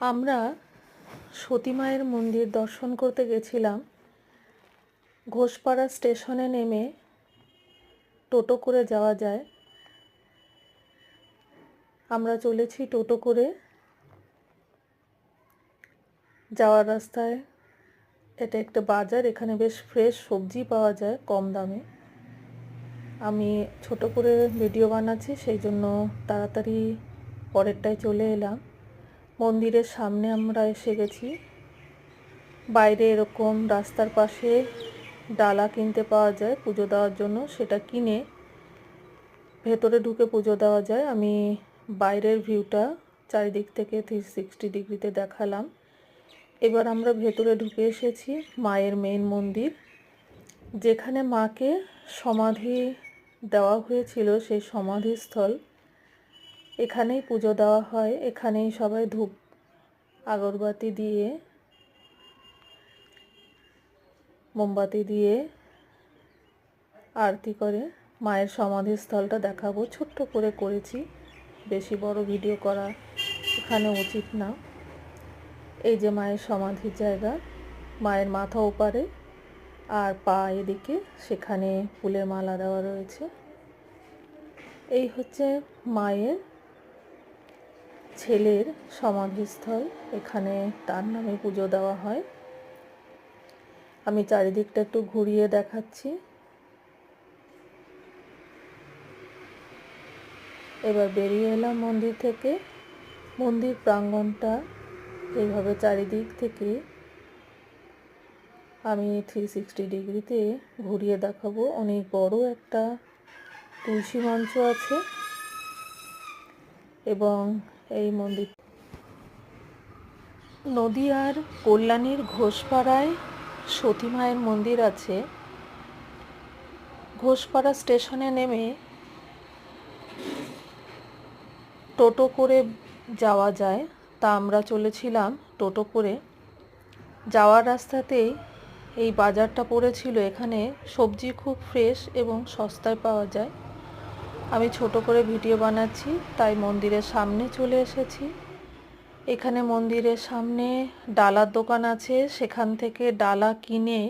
আমরা সতী মায়ের মন্দির দর্শন করতে গেছিলাম। ঘোষপাড়া স্টেশনে নেমে টোটো করে যাওয়া যায়। আমরা চলেছি টোটো করে যাওয়ার রাস্তায়। এটা একটা বাজার, এখানে বেশ ফ্রেশ সবজি পাওয়া যায় কম দামে। আমি ছোট করে ভিডিও বানাচ্ছি, সেই জন্য তাড়াতাড়ি পরেরটায় চলে এলাম। মন্দিরের সামনে আমরা এসে গেছি। বাইরে এরকম রাস্তার পাশে ডালা কিনতে পাওয়া যায় পুজো দেওয়ার জন্য, সেটা কিনে ভেতরে ঢুকে পুজো দেওয়া যায়। আমি বাইরের ভিউটা চারিদিক থেকে থ্রি সিক্সটি ডিগ্রিতে দেখালাম। এবার আমরা ভেতরে ঢুকে এসেছি মায়ের মেন মন্দির। যেখানে মাকে সমাধি দেওয়া হয়েছিল, সেই সমাধিস্থল। এখানেই পুজো দেওয়া হয়, এখানেই সবাই ধূপ আগরবাতি দিয়ে, মোমবাতি দিয়ে আরতি করে। মায়ের সমাধিস্থলটা দেখাবো। ছোট্ট করে করেছি, বেশি বড় ভিডিও করা এখানে উচিত না। এই যে মায়ের সমাধির জায়গা, মায়ের মাথা ওপারে আর পা এদিকে, সেখানে ফুলের মালা দেওয়া রয়েছে। এই হচ্ছে মায়ের ছেলের সমাধিস্থল। এখানে তার নামে পুজো দেওয়া হয়। আমি চারিদিকটা একটু ঘুরিয়ে দেখাচ্ছি। এবার বেরিয়ে এলাম মন্দির থেকে। মন্দির প্রাঙ্গণটা এইভাবে চারিদিক থেকে আমি থ্রি সিক্সটি ডিগ্রিতে ঘুরিয়ে দেখাবো। অনেক বড় একটা তুলসী মঞ্চ আছে। এবং এই মন্দির। নদীয়ার কল্যাণীর ঘোষপাড়ায় সতী মায়ের মন্দির আছে। ঘোষপাড়া স্টেশনে নেমে টোটো করে যাওয়া যায়। তা আমরা চলেছিলাম টোটো করে। যাওয়ার রাস্তাতেই এই বাজারটা পড়েছিল। এখানে সবজি খুব ফ্রেশ এবং সস্তায় পাওয়া যায়। আমি ছোট করে ভিডিও বানাচ্ছি, তাই মন্দিরের সামনে চলে এসেছি। এখানে মন্দিরের সামনে ডালার দোকান আছে, সেখান থেকে ডালা কিনে